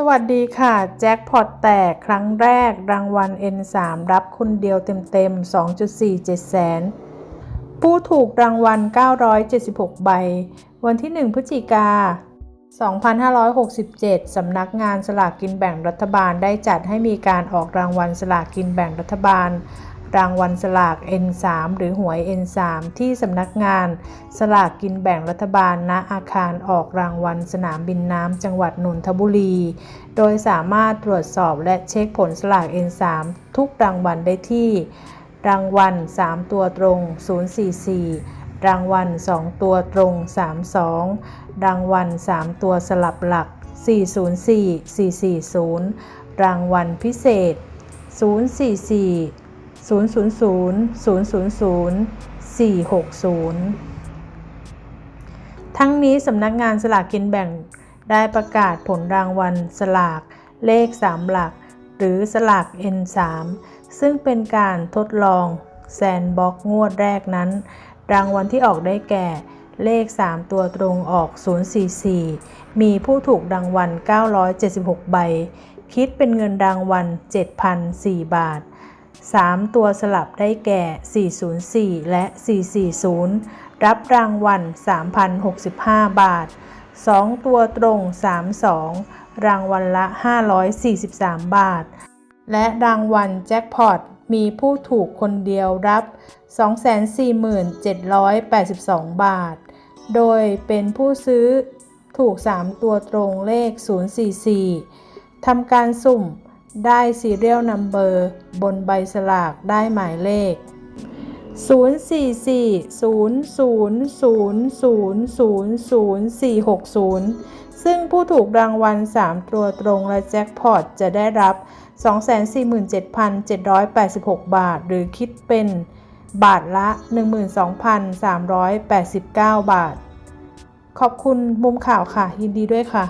สวัสดีค่ะ แจ็คพอตแตกครั้งแรกรางวัล N3 รับคนเดียวเต็มๆ 2.47 แสน ผู้ถูกรางวัล 976 ใบ วันที่ 1 พฤศจิกา 2567 สำนักงานสลากกินแบ่งรัฐบาลได้จัดให้มีการออกรางวัลสลากกินแบ่งรัฐบาล รางวัลสลาก N3 หรือหวย N3 ที่สำนักงาน สลากกินแบ่งรัฐบาลณอาคารออกรางวัลสนามบินน้ำจังหวัดนนทบุรี โดยสามารถตรวจสอบและเช็คผลสลาก N3 ทุกรางวัลได้ที่ รางวัล 3 ตัวตรง 044 รางวัล 2 ตัวตรง 32 รางวัล 3 ตัวสลับหลัก 404 440 รางวัลพิเศษ 044 000 000 460 ทั้งนี้สำนักงานสลากกินแบ่งได้ประกาศผลรางวัลสลากเลข 3 หลัก หรือสลาก N3 ซึ่งเป็นการทดลองแซนบ็อกงวดแรกนั้น รางวัลที่ออกได้แก่เลข 3 ตัวตรงออก 044 มีผู้ถูกรางวัล 976 ใบ คิดเป็นเงินรางวัล7,004บาท 3 ตัวสลับได้แก่ 404 และ 440 รับรางวัล 3,065 บาท 2 ตัวตรง 32 รางวัลละ 543 บาท และรางวัลแจ็คพอตมีผู้ถูกคนเดียวรับ 247,82 บาท โดยเป็นผู้ซื้อถูก 3 ตัวตรงเลข 044 ทำการสุ่ม ได้ Serial Number บนใบสลากได้หมายเลข 04400000460 ซึ่งผู้ถูกรางวัล 3 ตัวตรงและแจ็คพอตจะได้รับ 247,786 บาท หรือคิดเป็นบาทละ 12,389 บาท ขอบคุณมุมข่าวค่ะ ยินดีด้วยค่ะ